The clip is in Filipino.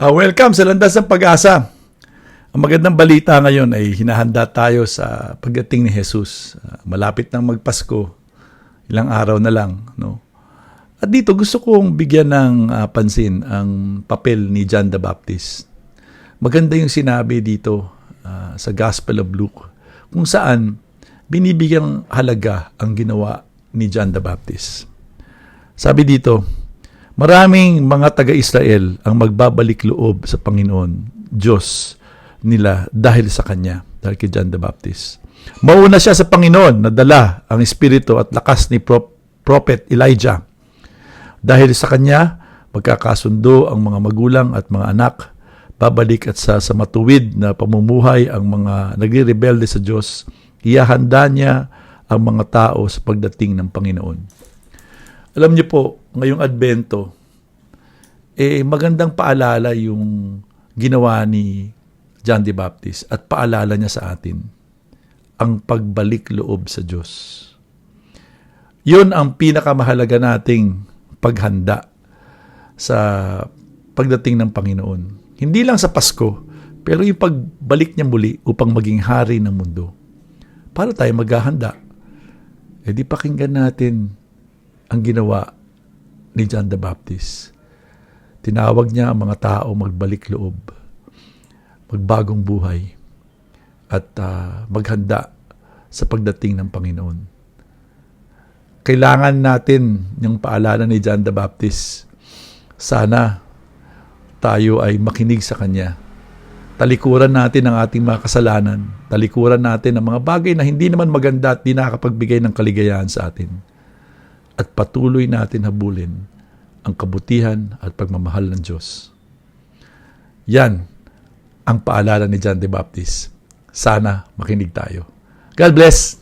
Ah, welcome sa Landas ng Pag-asa. Ang magandang balita ngayon ay hinahanda tayo sa pagdating ni Jesus. Ah, malapit nang magpasko. Ilang araw na lang, no? At dito gusto kong bigyan ng ah, pansin ang papel ni John the Baptist. Maganda yung sinabi dito ah, sa Gospel of Luke kung saan binibigyang halaga ang ginawa ni John the Baptist. Sabi dito, maraming mga taga-Israel ang magbabalik loob sa Panginoon, Diyos nila dahil sa Kanya, dahil kay John the Baptist. Mauna siya sa Panginoon na dala ang espiritu at lakas ni Pro- Prophet Elijah. Dahil sa Kanya, magkakasundo ang mga magulang at mga anak, babalik at sa, sa matuwid na pamumuhay ang mga nagre-rebelde sa Diyos, iyahanda niya ang mga tao sa pagdating ng Panginoon. Alam niyo po, ngayong Adbento, eh magandang paalala yung ginawa ni John the Baptist at paalala niya sa atin ang pagbalik loob sa Diyos. Yun ang pinakamahalaga nating paghanda sa pagdating ng Panginoon. Hindi lang sa Pasko, pero yung pagbalik niya muli upang maging hari ng mundo. Para tayo maghahanda? Eh di pakinggan natin ang ginawa ni John the Baptist. Tinawag niya ang mga tao magbalik loob, magbagong buhay, at ah, maghanda sa pagdating ng Panginoon. Kailangan natin yung paalala ni John the Baptist. Sana tayo ay makinig sa Kanya. Talikuran natin ang ating mga kasalanan. Talikuran natin ang mga bagay na hindi naman maganda at di nakakapagbigay ng kaligayahan sa atin at patuloy natin habulin ang kabutihan at pagmamahal ng Diyos. Yan ang paalala ni John the Baptist. Sana makinig tayo. God bless!